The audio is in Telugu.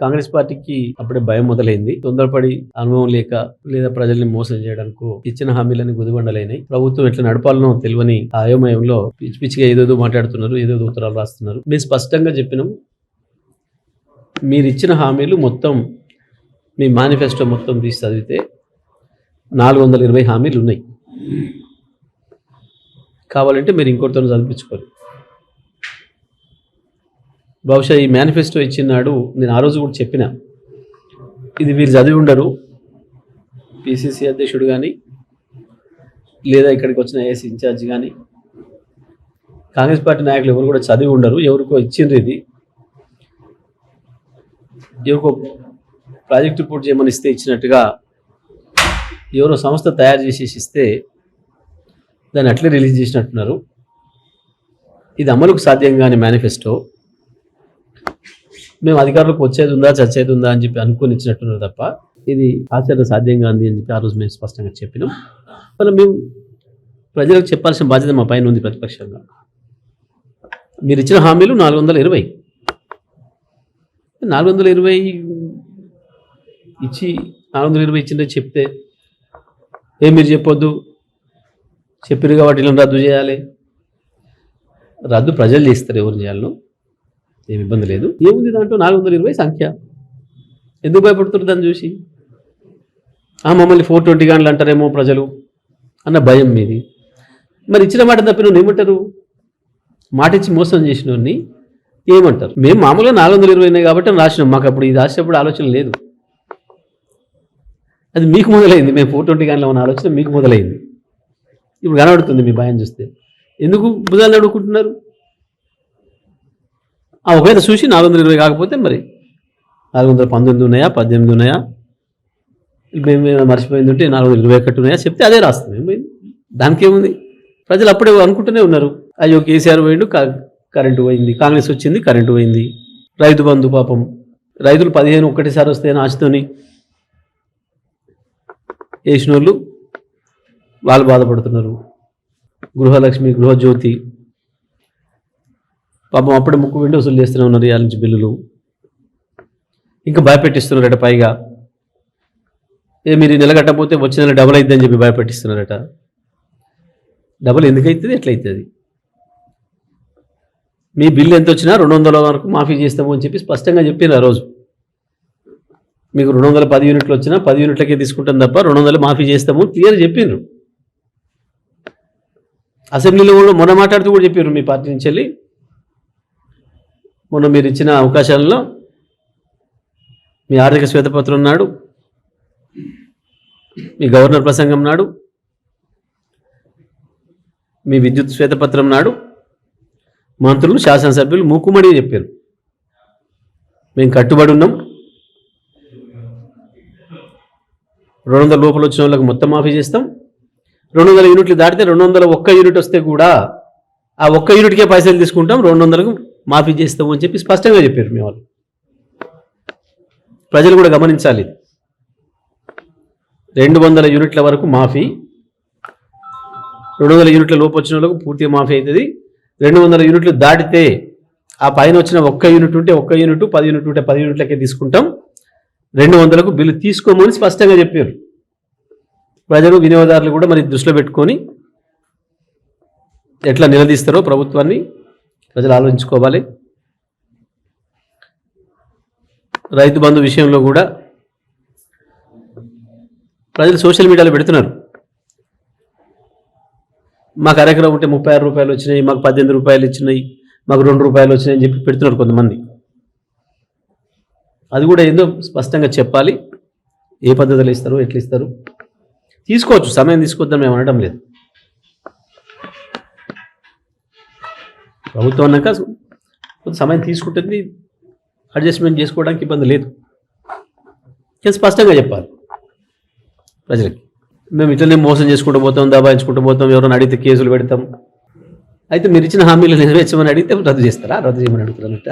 కాంగ్రెస్ పార్టీకి అప్పుడే భయం మొదలైంది. తొందరపడి అనుభవం లేక లేదా ప్రజల్ని మోసం చేయడానికి ఇచ్చిన హామీలని గుదిబండలైనాయి. ప్రభుత్వం ఎట్లా నడపాలనో తెలియని ఆ అయోమయంలో పిచ్చి పిచ్చిగా ఏదేదో మాట్లాడుతున్నారు ఏదేదో ఉత్తరాలు రాస్తున్నారు. మేము స్పష్టంగా చెప్పినాం మీరు ఇచ్చిన హామీలు మొత్తం మీ మేనిఫెస్టో మొత్తం తీసి చదివితే నాలుగు వందల ఇరవై హామీలు ఉన్నాయి కావాలంటే మీరు ఇంకోటితో చదివించుకోరు బహుశా ఈ మేనిఫెస్టో ఇచ్చినాడు నేను ఆ రోజు కూడా చెప్పిన. ఇది వీరు చదివి ఉండరు. పిసిసి అధ్యక్షుడు కానీ లేదా ఇక్కడికి వచ్చిన ఏఎస్ ఇన్ఛార్జ్ కానీ కాంగ్రెస్ పార్టీ నాయకులు ఎవరు కూడా చదివి ఉండరు. ఎవరికో ఇచ్చిండ్రు ఇది. ఎవరికో ప్రాజెక్ట్ రిపోర్ట్ చేయమని ఇస్తే ఇచ్చినట్టుగా ఎవరో సంస్థ తయారు చేసేసి ఇస్తే దాన్ని అట్లే రిలీజ్ చేసినట్టున్నారు. ఇది అమలుకు సాధ్యం కాని మేనిఫెస్టో. మేము అధికారులకు వచ్చేది ఉందా చచ్చేది ఉందా అని చెప్పి అనుకుని ఇచ్చినట్టున్నారు తప్ప ఇది ఆచరణ సాధ్యం ఉంది అని చెప్పి ఆ రోజు మేము స్పష్టంగా చెప్పినాం. మరి మేము ప్రజలకు చెప్పాల్సిన బాధ్యత మా పైన ఉంది ప్రతిపక్షంగా. మీరు ఇచ్చిన హామీలు నాలుగు వందల ఇరవై. నాలుగు వందల ఇరవై ఇచ్చి నాలుగు వందల ఇరవై ఇచ్చిందే చెప్తే ఏం మీరు చెప్పొద్దు? చెప్పారు కాబట్టి ఇలా రద్దు చేయాలి. రద్దు ప్రజలు చేస్తారు ఎవరు చేయాలో. ఏమి ఇబ్బంది లేదు. ఏముంది దాంట్లో? నాలుగు వందల ఇరవై సంఖ్య. ఎందుకు భయపడుతున్నారు దాన్ని చూసి? ఆ మమ్మల్ని ఫోర్ ట్వంటీ గంటలు అంటారేమో ప్రజలు అన్న భయం మీది. మరి ఇచ్చిన మాట తప్పిన ఏమంటారు? మాట ఇచ్చి మోసం చేసిన వాడిని ఏమంటారు? మేము మామూలుగా నాలుగు వందల ఇరవై కాబట్టి రాసినాం. మాకు అప్పుడు ఇది రాసినప్పుడు ఆలోచన లేదు. అది మీకు మొదలైంది. మేము ఫోర్ ట్వంటీ గంటల ఉన్న ఆలోచన మీకు మొదలైంది. ఇప్పుడు కనబడుతుంది మీ భయం చూస్తే. ఎందుకు భుజాలు అడుగుకుంటున్నారు ఒకవేళ చూసి నాలుగు వందల ఇరవై కాకపోతే మరి. నాలుగు వందల పంతొమ్మిది ఉన్నాయా పద్దెనిమిది ఉన్నాయా? మేము మర్చిపోయింది ఉంటే నాలుగు వందల ఇరవై ఒకటి ఉన్నాయా? చెప్తే అదే రాస్తాం ఏమైంది దానికి ఏముంది ప్రజలు అప్పుడే అనుకుంటూనే ఉన్నారు. అయ్యో కేసీఆర్ పోయిండు క- కరెంటు పోయింది కాంగ్రెస్ వచ్చింది కరెంటు పోయింది. రైతు బంధు పాపం. రైతులు పదిహేను ఒక్కటిసారి వస్తే ఆశతోని వేసిన వాళ్ళు వాళ్ళు బాధపడుతున్నారు. గృహలక్ష్మి గృహజ్యోతి పాపం అప్పుడే ముక్కు విండి వసూలు చేస్తూనే ఉన్నారు ఇవాళ నుంచి బిల్లులు. ఇంకా భయపెట్టిస్తున్నారట పైగా. ఏ మీరు ఈ నెల కట్టకపోతే వచ్చే నెల డబుల్ అవుతుందని చెప్పి భయపెట్టిస్తున్నారట. డబుల్ ఎందుకైతుంది? ఎట్లయితుంది అవుతుంది మీ బిల్లు ఎంత వచ్చినా రెండు వందల వరకు మాఫీ చేస్తాము అని చెప్పి స్పష్టంగా చెప్పారు ఆ రోజు. మీకు రెండు వందల పది యూనిట్లు వచ్చినా పది యూనిట్లకే తీసుకుంటాం తప్ప రెండు వందలు మాఫీ చేస్తాము క్లియర్ చెప్పిండ్రు అసెంబ్లీలో కూడా మొన్న మాట్లాడుతూ కూడా చెప్పారు మీ పార్టీ నుంచి వెళ్ళి. మొన్న మీరు ఇచ్చిన అవకాశాలలో మీ ఆర్థిక శ్వేతపత్రం నాడు మీ గవర్నర్ ప్రసంగం నాడు మీ విద్యుత్ శ్వేతపత్రం నాడు మంత్రులు శాసనసభ్యులు మూకుమడి చెప్పారు. మేము కట్టుబడి ఉన్నాం. రెండు వందల లోపల వచ్చిన వాళ్ళకి మొత్తం మాఫీ చేస్తాం. రెండు వందల యూనిట్లు దాటితే రెండు వందల ఒక్క యూనిట్ వస్తే కూడా ఆ ఒక్క యూనిట్కే పైసలు తీసుకుంటాం. రెండు వందలకు మాఫీ చేస్తాము అని చెప్పి స్పష్టంగా చెప్పారు మీ వాళ్ళు. ప్రజలు కూడా గమనించాలి. రెండు వందల యూనిట్ల వరకు మాఫీ రెండు వందల యూనిట్ల లోపు వచ్చిన వాళ్ళకు పూర్తిగా మాఫీ అవుతుంది. రెండు వందల యూనిట్లు దాటితే ఆ పైన వచ్చిన ఒక్క యూనిట్ ఉంటే ఒక్క యూనిట్ పది యూనిట్ ఉంటే పది యూనిట్లకే తీసుకుంటాం. రెండు వందలకు బిల్లు తీసుకోమని స్పష్టంగా చెప్పారు. ప్రజలు వినియోగదారులు కూడా మరి దృష్టిలో పెట్టుకొని ఎట్లా నిలదీస్తారో ప్రభుత్వాన్ని ప్రజలు ఆలోచించుకోవాలి. రైతు బంధు విషయంలో కూడా ప్రజలు సోషల్ మీడియాలో పెడుతున్నారు. మాకు అరెకరం ఉంటే ముప్పై ఆరు రూపాయలు వచ్చినాయి మాకు పద్దెనిమిది రూపాయలు ఇచ్చినాయి మాకు రెండు రూపాయలు వచ్చినాయి అని చెప్పి పెడుతున్నారు కొంతమంది. అది కూడా ఏందో స్పష్టంగా చెప్పాలి. ఏ పద్ధతిలో ఇస్తారు ఎట్లా ఇస్తారు? తీసుకోవచ్చు సమయం తీసుకోవద్దని మేము అనడం లేదు. ప్రభుత్వం అన్నాక కొంత సమయం తీసుకుంటుంది. అడ్జస్ట్మెంట్ చేసుకోవడానికి ఇబ్బంది లేదు. కానీ స్పష్టంగా చెప్పాలి. ప్రజలకి. మేము ఇట్లనే మోసం చేసుకుంటూ పోతాం దబాయించుకుంటూ పోతాం ఎవరైనా అడిగితే కేసులు పెడతాం. అయితే మీరు ఇచ్చిన హామీలు నెరవేర్చమని అడిగితే రద్దు చేస్తారా? రద్దు చేయమని అడుగుతారన్నట్ట